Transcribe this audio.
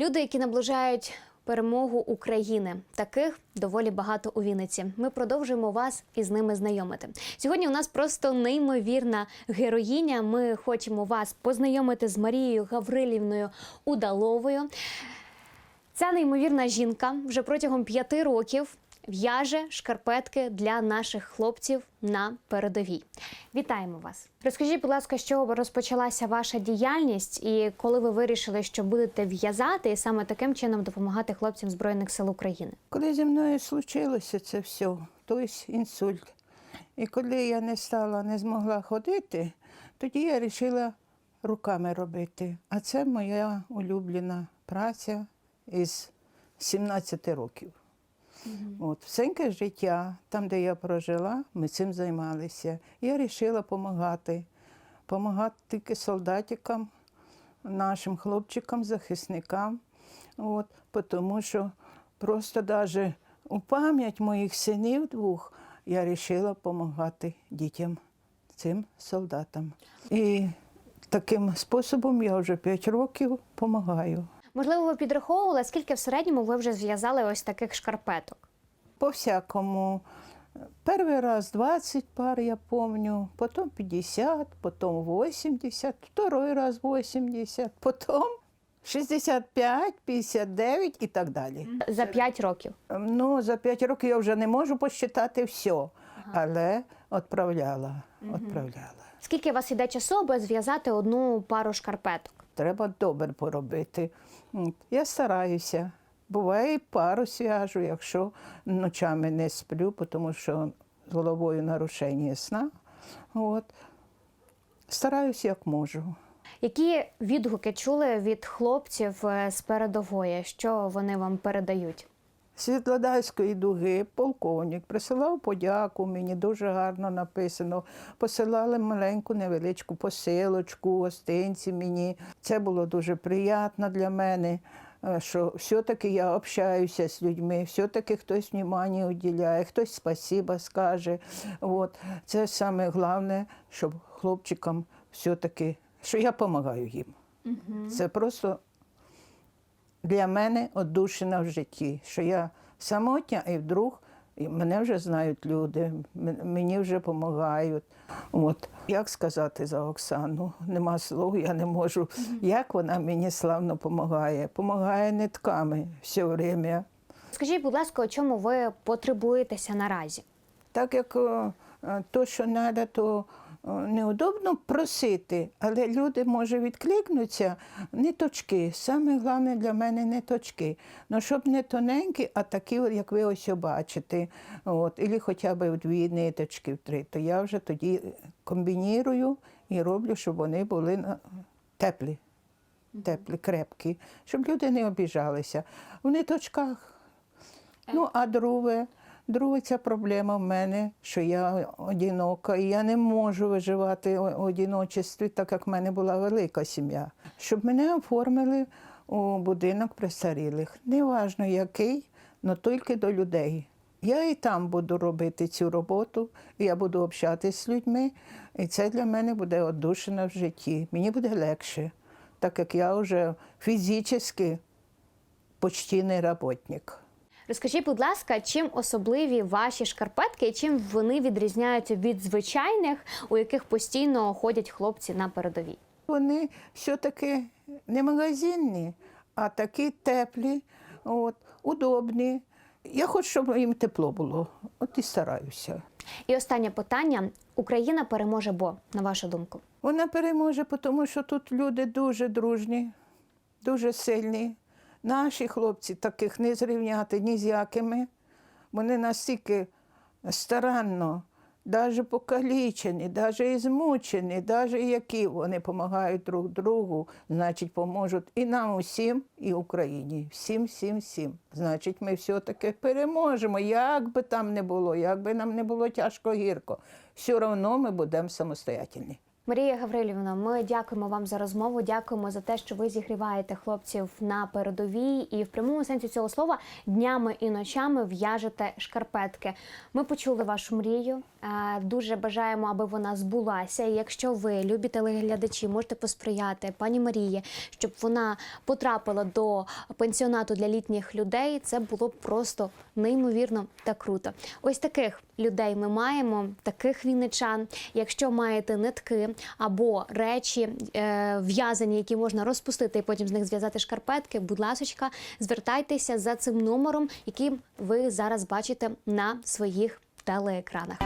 Люди, які наближають перемогу України, таких доволі багато у Вінниці. Ми продовжуємо вас із ними знайомити. Сьогодні у нас просто неймовірна героїня. Ми хочемо вас познайомити з Марією Гаврилівною Удаловою. Ця неймовірна жінка вже протягом п'яти років в'яже шкарпетки для наших хлопців на передовій. Вітаємо вас! Розкажіть, будь ласка, з чого розпочалася ваша діяльність, і коли ви вирішили, що будете в'язати і саме таким чином допомагати хлопцям збройних сил України? Коли зі мною случилося це все, тобто інсульт, і коли я не стала, не змогла ходити, тоді я вирішила руками робити. А це моя улюблена праця із 17 років. От, всеньке життя, там, де я прожила, ми цим займалися. Я вирішила допомагати. Помагати тільки солдатикам, нашим хлопчикам, захисникам. От, тому що просто навіть у пам'ять моїх синів двох я вирішила допомагати дітям, цим солдатам. І таким способом я вже 5 років допомагаю. Можливо, ви підраховували, скільки в середньому ви вже зв'язали ось таких шкарпеток? По всякому. Перший раз 20 пар, я помню, потім 50, потім 80, второй раз 80, потім 65, 59 і так далі. За 5 років. Ну, за 5 років я вже не можу посчитати все, але відправляла, відправляла. Скільки у вас іде часу, аби зв'язати одну пару шкарпеток? Треба добре поробити. Я стараюся. Буває, і пару свяжу, якщо ночами не сплю, тому що з головою нарушення сна. От. Стараюсь як можу. Які відгуки чули від хлопців е, з передової? Що вони вам передають? Світлодарської дуги, полковник, присилав подяку, мені дуже гарно написано. Посилали маленьку невеличку посилочку, гостинці мені. Це було дуже приємно для мене, е, що все-таки я общаюся з людьми, все-таки хтось внимання уділяє, хтось спасіба скаже. От. Це саме головне, щоб хлопчикам все-таки, що я допомагаю їм. Це просто для мене одушина в житті, що я самотня і вдруг і мене вже знають люди, мені вже допомагають. От. Як сказати за Оксану? Нема слов, я не можу. Як вона мені славно допомагає? Помагає нитками все время. Скажіть, будь ласка, у чому ви потребуєтеся наразі? Так як е, е, то, що треба, то неудобно просити, але люди може відкликнуться ниточки. Саме головне для мене ниточки. Ну, щоб не тоненькі, а такі, як ви ось бачите. От, і хоча б в дві ниточки, в три, то я вже тоді комбінірую і роблю, щоб вони були теплі. Теплі, крепкі, щоб люди не обіжалися. В ниточках Ну, а друге, друге, ця проблема в мене, що я одинока, і я не можу виживати у одиночестві, так як в мене була велика сім'я. Щоб мене оформили у будинок престарілих. Неважно який, але тільки до людей. Я і там буду робити цю роботу, я буду общатися з людьми, і це для мене буде одушина в житті. Мені буде легше, так як я вже фізично почти не роботник. Розкажіть, будь ласка, чим особливі ваші шкарпетки і чим вони відрізняються від звичайних, у яких постійно ходять хлопці на передовій? Вони все-таки не магазинні, а такі теплі, от, удобні. Я хочу, щоб їм тепло було. От і стараюся. І останнє питання: Україна переможе, бо на вашу думку? Вона переможе, тому що тут люди дуже дружні, дуже сильні. Наші хлопці таких не зрівняти ні з якими. Вони настільки старанно, навіть покалічені, навіть змучені, навіть які вони допомагають друг другу, значить, поможуть і нам усім, і Україні. Всім, всім, всім. Значить, ми все-таки переможемо. Як би там не було, як би нам не було тяжко гірко, все одно ми будемо самостоятельні. Марія Гаврилівна, ми дякуємо вам за розмову. Дякуємо за те, що ви зігріваєте хлопців на передовій і в прямому сенсі цього слова днями і ночами в'яжете шкарпетки. Ми почули вашу мрію. Дуже бажаємо, аби вона збулася. І якщо ви, любі телеглядачі, можете посприяти пані Марії, щоб вона потрапила до пенсіонату для літніх людей, це було б просто неймовірно та круто. Ось таких людей ми маємо, таких вінничан. Якщо маєте нитки або речі е, в'язані, які можна розпустити і потім з них зв'язати шкарпетки, будь ласочка, звертайтеся за цим номером, який ви зараз бачите на своїх телеекранах.